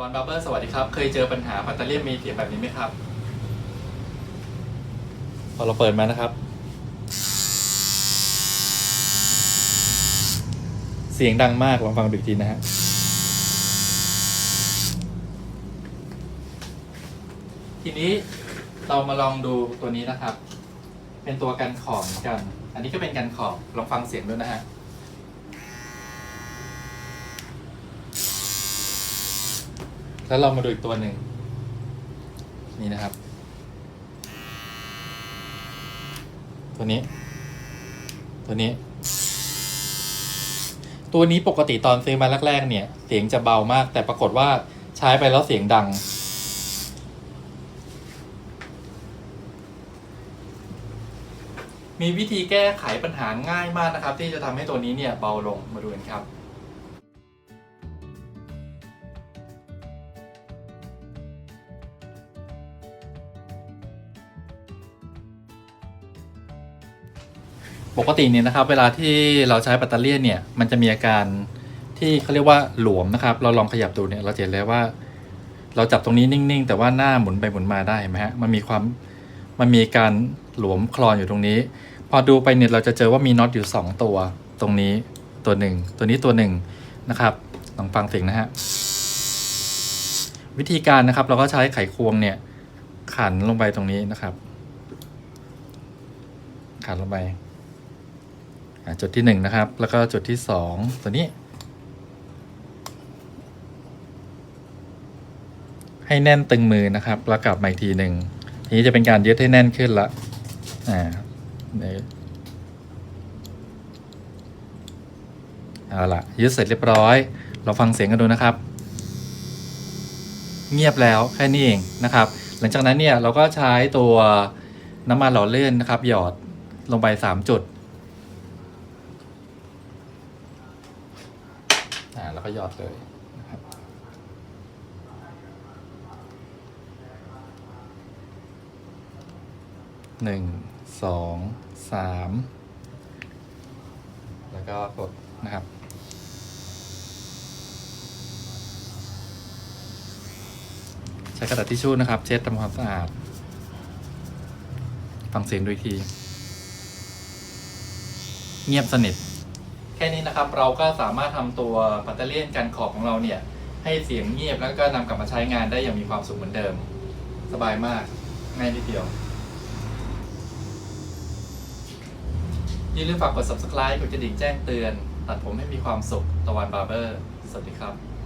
ตอนบาร์เบอร์สวัสดีครับ เคยเจอปัญหาแบตเตอรี่มีเสียงแบบนี้ไหมครับพอเราเปิดมานะครับ เสียงดังมากลองฟังดูอีกทีนะฮะทีนี้เรามาลองดูตัวนี้นะครับ เป็นตัวกันขอบเหมือนกัน อันนี้ก็เป็นกันขอบลองฟังเสียงด้วยนะฮะ แล้วเรามาดูอีกตัวหนึ่งนี่นะครับ ตัวนี้ ตัวนี้ ตัวนี้ปกติตอนซื้อมาแรกๆเนี่ย เสียงจะเบามาก แต่ปรากฏว่าใช้ไปแล้วเสียงดัง มีวิธีแก้ไขปัญหาง่ายมากนะครับ ที่จะทำให้ตัวนี้เนี่ยเบาลงมาดูกันครับ ปกติเนี่ยนะครับ เวลาที่เราใช้แบตเตอรี่เนี่ยมันจะมีอาการที่เขาเรียกว่าหลวมนะครับ เราลองขยับดูเนี่ยเราเห็นเลยว่า เราจับตรงนี้นิ่งๆ แต่ว่าหน้าหมุนไปหมุนมาได้ไหมฮะมันมีความมันมีการหลวมคลอนอยู่ตรงนี้ พอดูไปเนี่ยเราจะเจอว่ามีน็อตอยู่ 2 ตัว ตรงนี้ตัวหนึ่งตัวนี้ตัวหนึ่งนะครับลองฟังเสียงนะฮะวิธีการนะครับเราก็ใช้ไขควงเนี่ย ขันลงไปตรงนี้นะครับ ขันลงไป จุดที่หนึ่งนะครับ แล้วก็จุดที่สองตัวนี้ ให้แน่นตึงมือนะครับ แล้วกลับมาอีกทีหนึ่งทีนี้จะเป็นการยึดให้แน่นขึ้นละอ่าเนี่ยเอาละยึดเสร็จเรียบร้อย เราฟังเสียงกันดูนะครับ เงียบแล้วแค่นี้เองนะครับ หลังจากนั้นเนี่ยเราก็ใช้ตัวน้ำมันหล่อเลื่อนนะครับ หยอดลงไป 3 จุด อ่าแล้วก็หยอดเลยนะครับหนึ่งสองสามแล้วก็กดนะครับใช้กระดาษทิชชู่นะครับ เช็ดทำความสะอาด ฟังเสียงดูอีกที เงียบสนิท แค่นี้นะครับเราก็สามารถทำตัวแบตเตอรี่กันขอบของเราเนี่ยให้เสียงเงียบแล้วก็นำกลับมาใช้งานได้อย่างมีความสุขเหมือนเดิม สบายมากง่ายนิดเดียวอย่าลืมฝากกด subscribe กดกระดิ่งแจ้งเตือน ตัดผมให้มีความสุขตะวันบาร์เบอร์ สวัสดีครับ